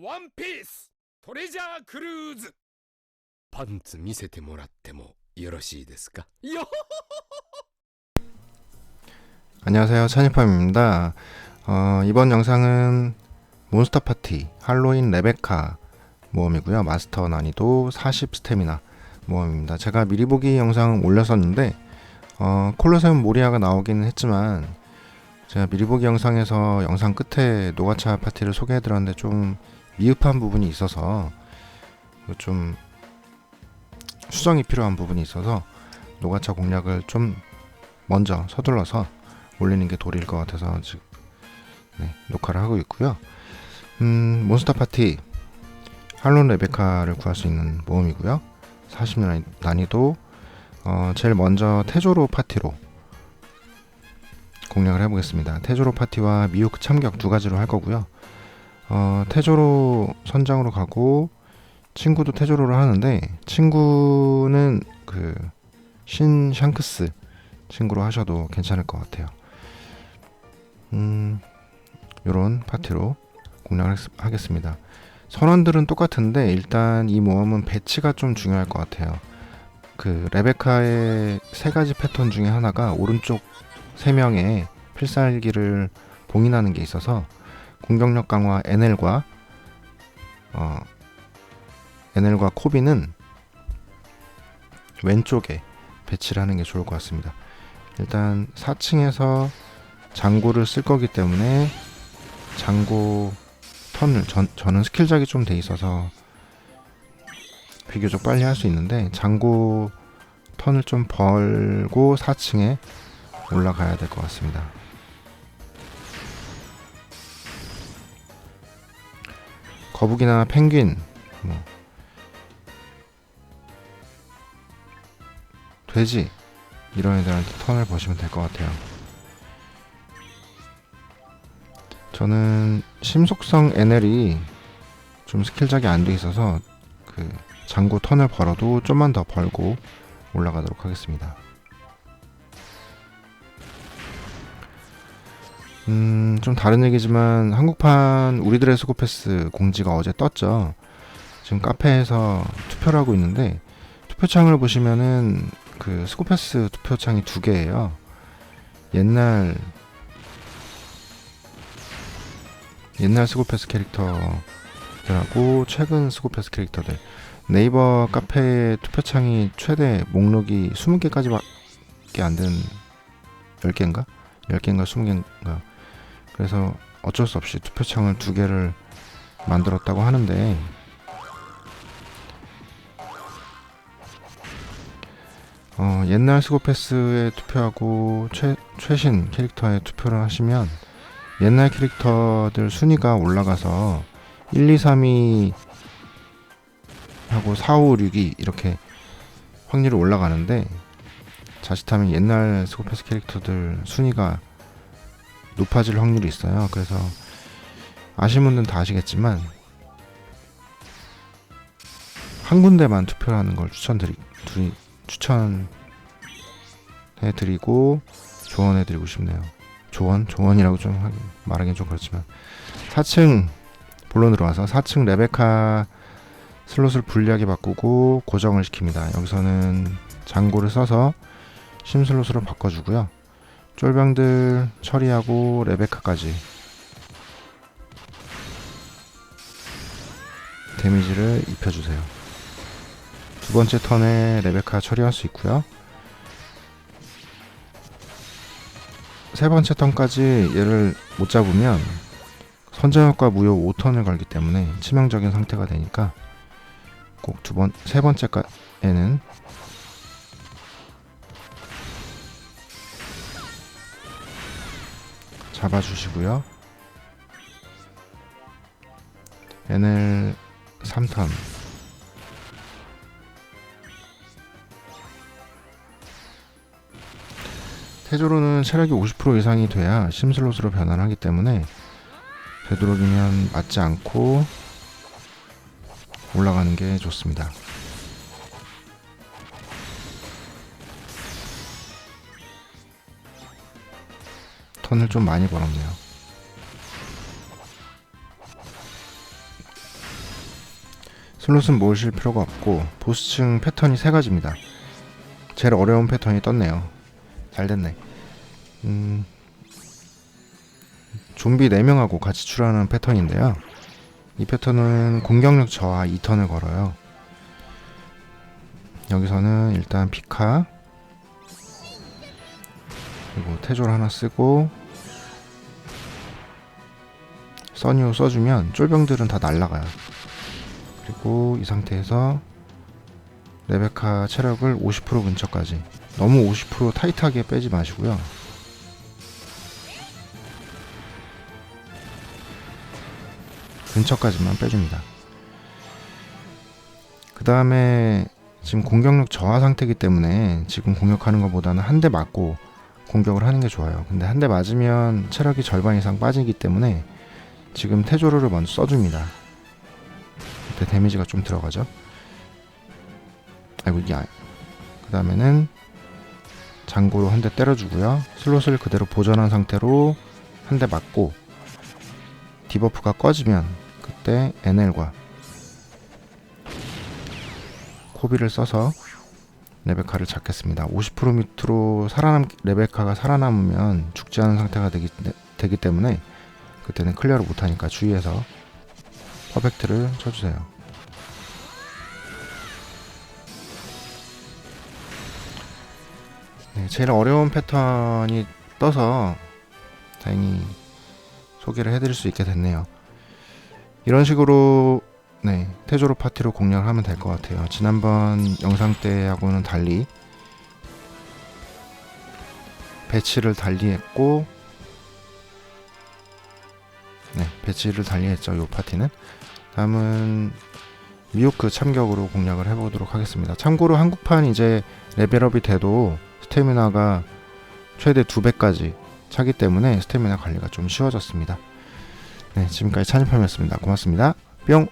원피스トレジャークルーズパンツ見せてもらってもよろしいですかよ 안녕하세요. 찬이팜입니다. 어, 이번 영상은 몬스터 파티 할로윈 레베카 모험이고요. 마스터 난이도 40 스테미나 모험입니다. 제가 미리 보기 영상 올렸었는데 어, 콜로세움 모리아가 나오기는 했지만 제가 미리 보기 영상에서 영상 끝에 노가차 파티를 소개해드렸는데 좀 미흡한 부분이 있어서 좀 수정이 필요한 부분이 있어서 노가차 공략을 좀 먼저 서둘러서 올리는 게 도리일 것 같아서 지금 네, 녹화를 하고 있고요. 음, 몬스터 파티 할론 레베카를 구할 수 있는 모험이고요. 40년 난이도 어, 제일 먼저 테조로 파티로 공략을 해보겠습니다. 테조로 파티와 미국 참격 두 가지로 할 거고요. 어, 테조로 선장으로 가고 친구도 테조로를 하는데 친구는 그 신 샹크스 친구로 하셔도 괜찮을 것 같아요. 음, 요런 파티로 공략을 하겠습니다. 선원들은 똑같은데 일단 이 모험은 배치가 좀 중요할 것 같아요. 그 레베카의 세 가지 패턴 중에 하나가 오른쪽 세 명의 필살기를 봉인하는 게 있어서 공격력 강화 NL과 어, NL과 코비는 왼쪽에 배치를 하는 게 좋을 것 같습니다. 일단 4층에서 장고를 쓸 거기 때문에 장고 턴을 전, 저는 스킬작이 좀 돼 있어서 비교적 빨리 할 수 있는데 장고 턴을 좀 벌고 4층에 올라가야 될 것 같습니다. 거북이나 펭귄 뭐 돼지 이런 애들한테 턴을 보시면 될 것 같아요. 저는 심속성 NL이 좀 스킬작이 안 돼 있어서 그 장고 턴을 벌어도 좀만 더 벌고 올라가도록 하겠습니다. 음, 좀 다른 얘기지만 한국판 우리들의 스코패스 공지가 어제 떴죠. 지금 카페에서 투표를 하고 있는데 투표창을 보시면은 그 스코패스 투표창이 두 개예요. 옛날 옛날 스코패스 캐릭터들하고 최근 스코패스 캐릭터들 네이버 카페 투표창이 최대 목록이 20개까지밖에 안 된 10개인가? 10개인가 20개인가 그래서 어쩔 수 없이 투표창을 두 개를 만들었다고 하는데. 어, 옛날 스고패스에 투표하고 최, 최신 캐릭터에 투표를 하시면 옛날 캐릭터들 순위가 올라가서 1, 2, 3위 하고 4, 5, 6위 이렇게 확률이 올라가는데 자칫하면 옛날 스고패스 캐릭터들 순위가 높아질 확률이 있어요. 그래서 아시는 분들은 다 아시겠지만 한 군데만 투표하는 걸 추천드리 드리, 추천해 드리고 조언해 드리고 싶네요. 조언? 조언이라고 좀 하기, 말하기는 좀 그렇지만 4층 본론으로 와서 4층 레베카 슬롯을 불리하게 바꾸고 고정을 시킵니다. 여기서는 장고를 써서 심슬롯으로 바꿔주고요. 쫄병들 처리하고 레베카까지 데미지를 입혀주세요. 두 번째 턴에 레베카 처리할 수 있고요. 세 번째 턴까지 얘를 못 잡으면 선제효과 무효 5턴을 걸기 때문에 치명적인 상태가 되니까 꼭 두 번, 세 번째에는 잡아주시고요. NL 3턴 태조로는 체력이 50% 이상이 돼야 심슬롯으로 변환하기 때문에 되도록이면 맞지 않고 올라가는 게 좋습니다. 턴을 좀 많이 벌었네요. 슬롯은 모으실 필요가 없고 보스층 패턴이 세 가지입니다. 제일 어려운 패턴이 떴네요. 잘 됐네. 음, 좀비 4명하고 같이 출하는 패턴인데요. 이 패턴은 공격력 저하 2턴을 걸어요. 여기서는 일단 피카 그리고 태조를 하나 쓰고 써니오 써주면 쫄병들은 다 날라가요. 그리고 이 상태에서 레베카 체력을 50% 근처까지 너무 50% 타이트하게 빼지 마시고요. 근처까지만 빼줍니다. 그 다음에 지금 공격력 저하 상태이기 때문에 지금 공격하는 것보다는 한 대 맞고 공격을 하는 게 좋아요. 근데 한 대 맞으면 체력이 절반 이상 빠지기 때문에 지금 태조로를 먼저 써줍니다. 그때 데미지가 좀 들어가죠. 아이고 이게 그 다음에는 장고로 한 대 때려주고요. 슬롯을 그대로 보존한 상태로 한 대 맞고 디버프가 꺼지면 그때 NL과 코비를 써서 레베카를 잡겠습니다. 50% 밑으로 살아남 레베카가 살아남으면 죽지 않은 상태가 되기, 되기 때문에 그때는 클리어를 못하니까 주의해서 퍼펙트를 쳐주세요. 네, 제일 어려운 패턴이 떠서 다행히 소개를 해드릴 수 있게 됐네요. 이런 식으로 네 태조로 파티로 공략을 하면 될 것 같아요. 지난번 영상 때하고는 달리 배치를 달리 했고 네 배치를 달리했죠. 이 파티는 다음은 미호크 참격으로 공략을 해보도록 하겠습니다. 참고로 한국판 이제 레벨업이 돼도 스태미나가 최대 2배까지 차기 때문에 스태미나 관리가 좀 쉬워졌습니다. 네, 지금까지 찬이팜이었습니다. 고맙습니다. 뿅!